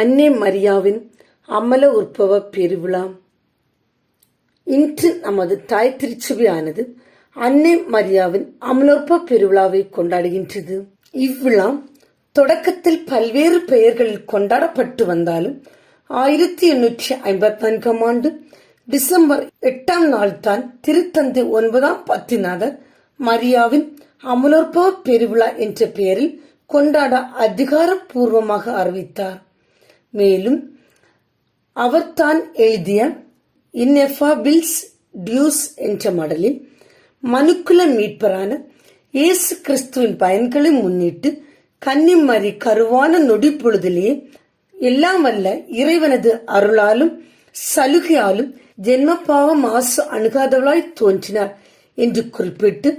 அன்னை மரியாவின் அமல உற்பவ பெருவிழா. இன்று நமது தாய் திருச்சபையானது அன்னை மரியாவின் அமலோற்ப பெருவிழாவை கொண்டாடுகின்றது. இவ்விழா தொடக்கத்தில் பல்வேறு பெயர்களில் கொண்டாடப்பட்டு வந்தாலும் ஆயிரத்தி எண்ணூற்றி ஐம்பத்தி நான்காம் ஆண்டு டிசம்பர் எட்டாம் நாள் தான் திருத்தந்தை ஒன்பதாம் பத்திநாதர் மரியாவின் அமலோற்பவ பெருவிழா என்ற பெயரில் கொண்டாட அதிகாரப்பூர்வமாக அறிவித்தார். மேலும் அவர் தான் எழுதிய இன்னெஃபாபில்ஸ் டியூஸ் என்ற மடலில் மனுக்குல மீட்பரான இயேசு கிறிஸ்துவின் பயன்களை முன்னிட்டு கன்னிமரி கருவான நொடி பொழுதிலேயே எல்லாம் வல்ல இறைவனது அருளாலும் சலுகையாலும் ஜென்மபாவ மாசு அணுகாதவளாய் தோன்றினார் என்று குறிப்பிட்டு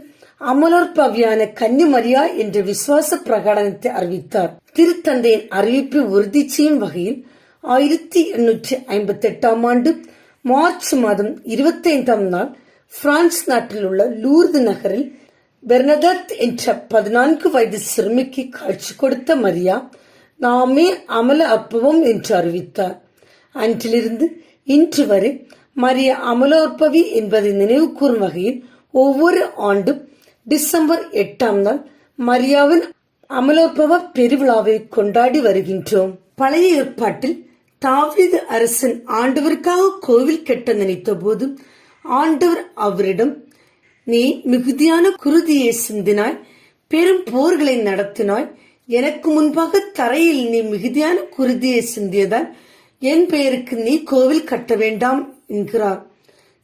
அமலோற்பவியான கன்னிமரியா என்ற விசுவாச பிரகடனத்தை அறிவித்தார். திருத்தந்தையின் அறிவிப்பை உறுதி செய்யும் வகையில் ஆயிரத்தி எண்ணூற்றி ஐம்பத்தி எட்டாம் ஆண்டு மார்ச் மாதம் இருபத்தி ஐந்தாம் நாள் பிரான்ஸ் நாட்டில் உள்ள லூர்து நகரில் பெர்னதத் என்ற பதினான்கு வயது சிறுமிக்கு காட்சி கொடுத்த மரியா நாமே அமல அற்பவம் என்று அறிவித்தார். அன்றிலிருந்து இன்று வரை மரிய அமலோற்பவி என்பதை நினைவு கூறும் வகையில் ஒவ்வொரு ஆண்டும் டிசம்பர் எட்டாம் நாள் மரியாவின் அமலோபவ பெருவிழாவை கொண்டாடி வருகின்றோம். பழைய ஏற்பாட்டில் தாவீது அரசன் ஆண்டவருக்காக கோவில் கட்ட நினைத்த போது ஆண்டவர் அவரிடம் நீ மிகுதியான குருதியை சிந்தினாய் பெரும் போர்களை நடத்தினாய் எனக்கு முன்பாக தரையில் நீ மிகுதியான குருதியை சிந்தியதால் என் பெயருக்கு நீ கோவில் கட்ட வேண்டாம் என்கிறார்.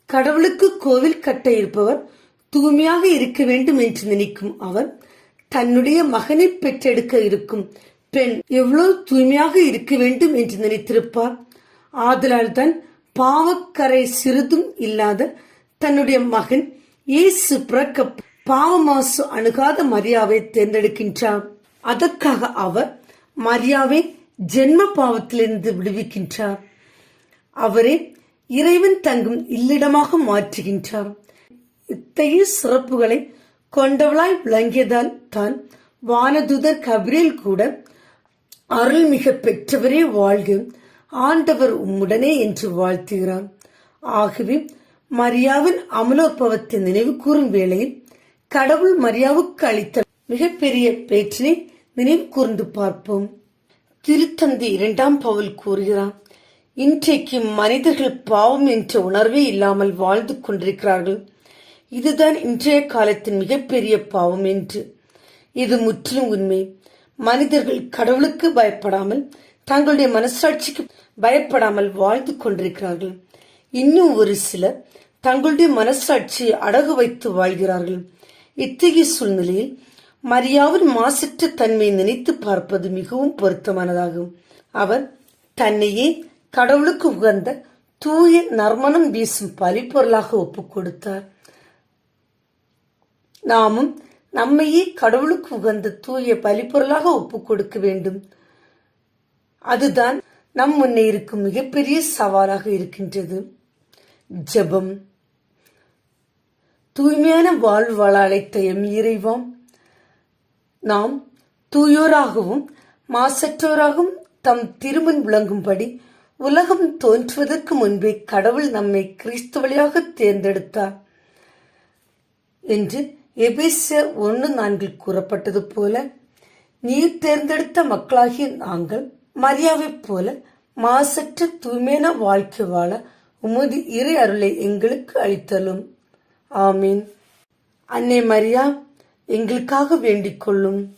கடவுளுக்கு கோவில் கட்ட இருப்பவர் தூய்மையாக இருக்க வேண்டும் என்று நினைக்கும் அவர் தன்னுடைய மகனை பெற்றெடுக்க இருக்கும் பெண் எவ்வளவு தூய்மையாக இருக்க வேண்டும் என்று நினைத்திருப்பார். ஆதலால் தான் பாவக்கரை சிறிதும் இல்லாத தன்னுடைய மகன் இயேசு பிறக்க பாவமாசு அணுகாத மரியாவை தேர்ந்தெடுக்கின்றார். அதற்காக அவர் மரியாவை ஜென்ம பாவத்திலிருந்து விடுவிக்கின்றார். அவரே இறைவன் தங்கும் இல்லிடமாக மாற்றுகின்றார். இத்தகைய சிறப்புகளை கொண்டவளாய் விளங்கியதால் தான் வானதுதர் கபிரில் கூட அருள்மிக பெற்றவரே வாழ்க. ஆண்டவர் உம்முடனே என்று வாழ்த்துகிறார் ஆகவே மரியாவின் அமலோற்பவத்தை நினைவு கூறும் வேளையில் கடவுள் மரியாவுக்கு அளித்த மிகப்பெரிய பேச்சினை நினைவு கூர்ந்து பார்ப்போம். திருத்தந்தி இரண்டாம் பவுல் கூறுகிறார் இன்றைக்கு மனிதர்கள் பாவம் என்ற உணர்வே இல்லாமல் வாழ்ந்து கொண்டிருக்கிறார்கள். இதுதான் இன்றைய காலத்தின் மிகப்பெரிய பாவம் என்று. இது முற்றிலும் உண்மை. மனிதர்கள் கடவுளுக்கு பயப்படாமல் தங்களுடைய மனசாட்சிக்கு பயப்படாமல் வாழ்ந்து கொண்டிருக்கிறார்கள். இன்னும் ஒரு சிலர் தங்களுடைய மனசாட்சியை அடகு வைத்து வாழ்கிறார்கள். இத்தகைய சூழ்நிலையில் மரியாவின் மாசற்ற தன்மையை நினைத்து பார்ப்பது மிகவும் பொருத்தமானதாகும். அவர் தன்னையே கடவுளுக்கு உகந்த தூய நர்மணம் வீசும் பலிப்பொருளாக ஒப்புக் கொடுத்தார் நாமும் நம்மையே கடவுளுக்கு உகந்த தூய பலிப்பொருளாக ஒப்புக் கொடுக்க வேண்டும். அதுதான் நம் முன்னே இருக்கும் மிகப்பெரிய சவாலாக இருக்கின்றது. ஜெபம். தூய்மையான வாழ்வு வாழ அழைத்த எம் இறைவாம். நாம் தூயோராகவும் மாசற்றோராகவும் தம் திருமன் விளங்கும்படி உலகம் தோன்றுவதற்கு முன்பே கடவுள் நம்மை கிறிஸ்து வழியாக தேர்ந்தெடுத்தார் என்று எபிச ஒன்று நான்கில் கூறப்பட்டது போல நீர் தேர்ந்தெடுத்த மக்களாகிய நாங்கள் மரியாவைப் போல மாசற்ற தூய்மையான வாழ்க்கை வாழ உமது இறை அருளை எங்களுக்கு அளித்தலும். ஆமீன். அன்னை மரியா எங்களுக்காக வேண்டிக் கொள்ளும்.